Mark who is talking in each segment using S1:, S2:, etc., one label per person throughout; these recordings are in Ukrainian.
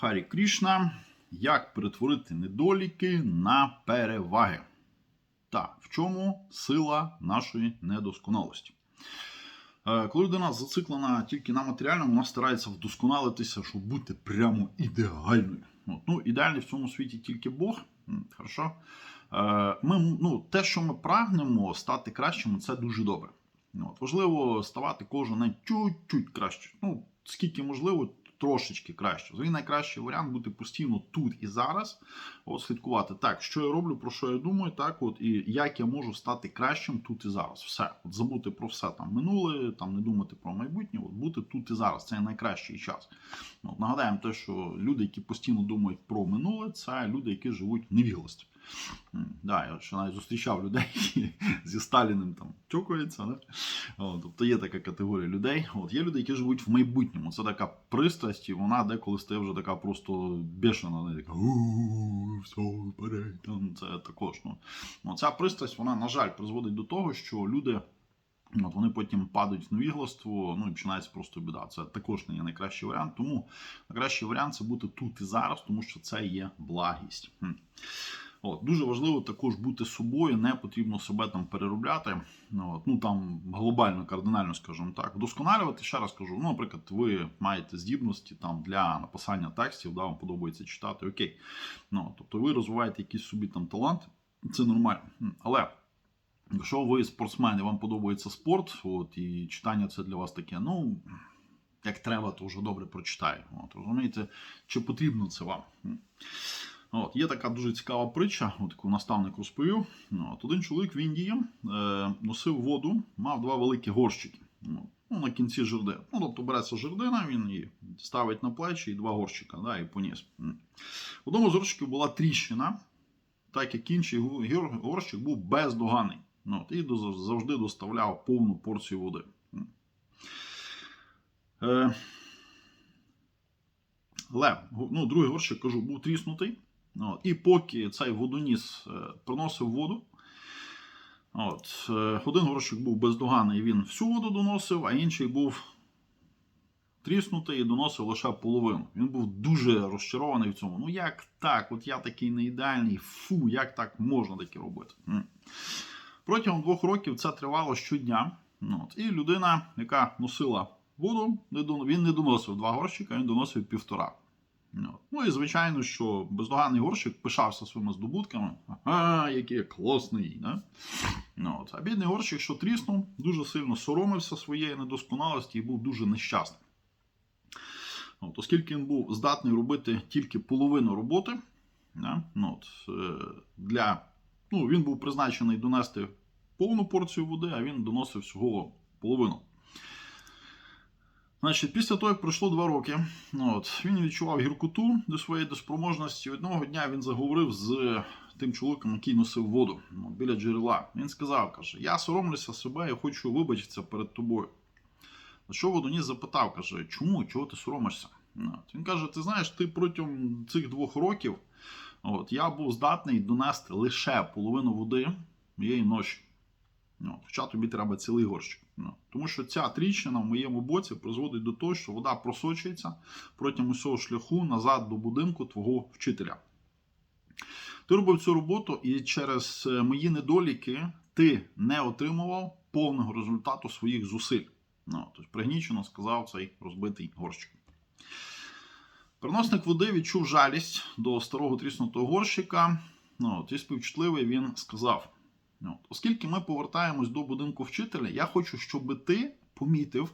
S1: Харі Крішна. Як перетворити недоліки на переваги? Та в чому сила нашої недосконалості? Е, Коли людина зациклена тільки на матеріальному, вона старається вдосконалитися, щоб бути прямо ідеальною. От. Ну, ідеальний в цьому світі тільки Бог. Хорошо. Е, Ми, ну, те, що ми прагнемо стати кращими, це дуже добре. От. Важливо ставати кожен на чуть-чуть краще. Ну, скільки можливо, трошечки краще. Взагалі найкращий варіант бути постійно тут і зараз. От слідкувати так, що я роблю, про що я думаю, так от і як я можу стати кращим тут і зараз. Все, от забути про все там минуле, там не думати про майбутнє, от бути тут і зараз. Це найкращий час. От, нагадаємо те, що люди, які постійно думають про минуле, це люди, які живуть в невіглості. Да, я ще навіть зустрічав людей, які зі Сталіним там тюкаються. Да? Тобто є така категорія людей. От, є люди, які живуть в майбутньому. Це така пристрасть, і вона деколи стає вже така просто бешена. Не така все, вперед. Там, Це також. Ну, Ну, ця пристрасть, вона, на жаль, призводить до того, що люди. От вони потім падають в невігластво, ну і починається просто біда. Це також не є найкращий варіант. Тому найкращий варіант це бути тут і зараз, тому що це є благість. От, дуже важливо також бути собою, не потрібно себе там переробляти. От, ну там глобально, кардинально, скажімо так, вдосконалювати. Ще раз кажу, ну, наприклад, ви маєте здібності там для написання текстів, да, вам подобається читати, окей. Ну, тобто ви розвиваєте якийсь собі там талант, це нормально. Але. Якщо ви спортсмен і вам подобається спорт, от, і читання це для вас таке, ну, як треба, то вже добре прочитаю. От, розумієте, чи потрібно це вам? От, є така дуже цікава притча, от яку наставник розповів. От, один чоловік в Індії е, носив воду, мав два великі горщики. Ну, на кінці жерди. Ну, тобто береться жердина, він її ставить на плечі і два горщика, да, і поніс. В одному з горщиків була тріщина, так як інший горщик був бездоганий. От, і завжди доставляв повну порцію води. Е, але ну, другий горщик, кажу, був тріснутий. От, і поки цей водоніс е, приносив воду, от, е, один горщик був бездоганий, він всю воду доносив, а інший був тріснутий і доносив лише половину. Він був дуже розчарований в цьому. Ну як так? От я такий не ідеальний, фу, як так можна таке робити? Протягом двох років це тривало щодня. От, і людина, яка носила воду, він не доносив два горщика, він доносив півтора. Ну, ну і звичайно, що бездоганний горщик пишався своїми здобутками. Ага, який я класний. Да? Ну, от. А бідний горщик, що тріснув, дуже сильно соромився своєї недосконалості і був дуже нещасним. От, оскільки він був здатний робити тільки половину роботи, да? ну, от, е, для, ну, він був призначений донести повну порцію води, а він доносив всього половину. Значить, після того, як пройшло два роки, ну, от, він відчував гіркоту до своєї доспроможності. Одного дня він заговорив з тим чоловіком, який носив воду ну, біля джерела. Він сказав: каже, я соромлюся себе, я хочу вибачитися перед тобою. На що водоніс запитав, каже, чому, чого ти соромишся? Ну, от, Він каже: ти знаєш, ти протягом цих двох років от, я був здатний донести лише половину води моєї ночі. Хоча тобі треба цілий горщик. Ну, тому що ця тріщина в моєму боці призводить до того, що вода просочується протягом усього шляху назад до будинку твого вчителя. Ти робив цю роботу, і через е, мої недоліки ти не отримував повного результату своїх зусиль. Ну, тобто пригнічено сказав цей розбитий горщик. Переносник води відчув жалість до старого тріснутого горщика. Ну, і співчутливий він сказав: от, Оскільки ми повертаємось до будинку вчителя, я хочу, щоб ти помітив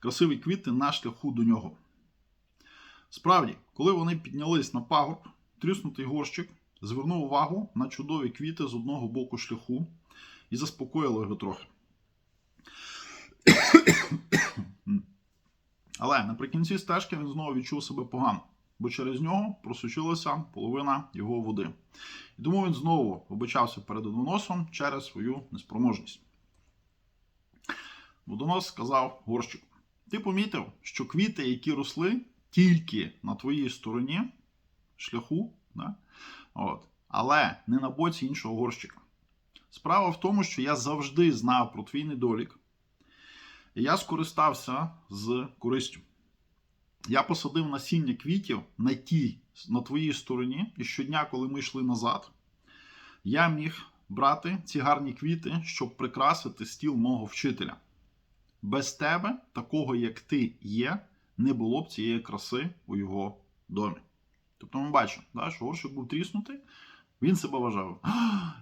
S1: красиві квіти на шляху до нього. Справді, коли вони піднялись на пагорб, тріснутий горщик звернув увагу на чудові квіти з одного боку шляху і заспокоїло його трохи. Але наприкінці стежки він знову відчув себе погано, бо через нього просочилася половина його води. І тому він знову вибачався перед водоносом через свою неспроможність. Водонос сказав горщику: Ти помітив, що квіти, які росли тільки на твоїй стороні шляху, да? От, але не на боці іншого горщика. Справа в тому, що я завжди знав про твій недолік, і я скористався з користю. Я посадив насіння квітів на тій, на твоїй стороні, і щодня, коли ми йшли назад, я міг брати ці гарні квіти, щоб прикрасити стіл мого вчителя. Без тебе, такого як ти є, не було б цієї краси у його домі. Тобто ми бачимо, да, що горщик був тріснутий, він себе вважав,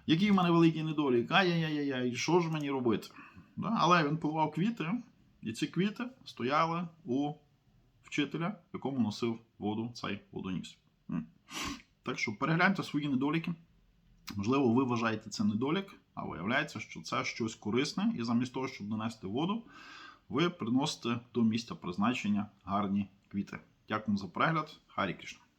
S1: який в мене великий недолік, ай-яй-яй-яй, що ж мені робити? Да? Але він поливав квіти, і ці квіти стояли у вчителя, якому носив воду цей водоніс. Так що перегляньте свої недоліки. Можливо, ви вважаєте це недолік, а виявляється, що це щось корисне, і замість того, щоб донести воду, ви приносите до місця призначення гарні квіти. Дякую за перегляд. Харі Кришна.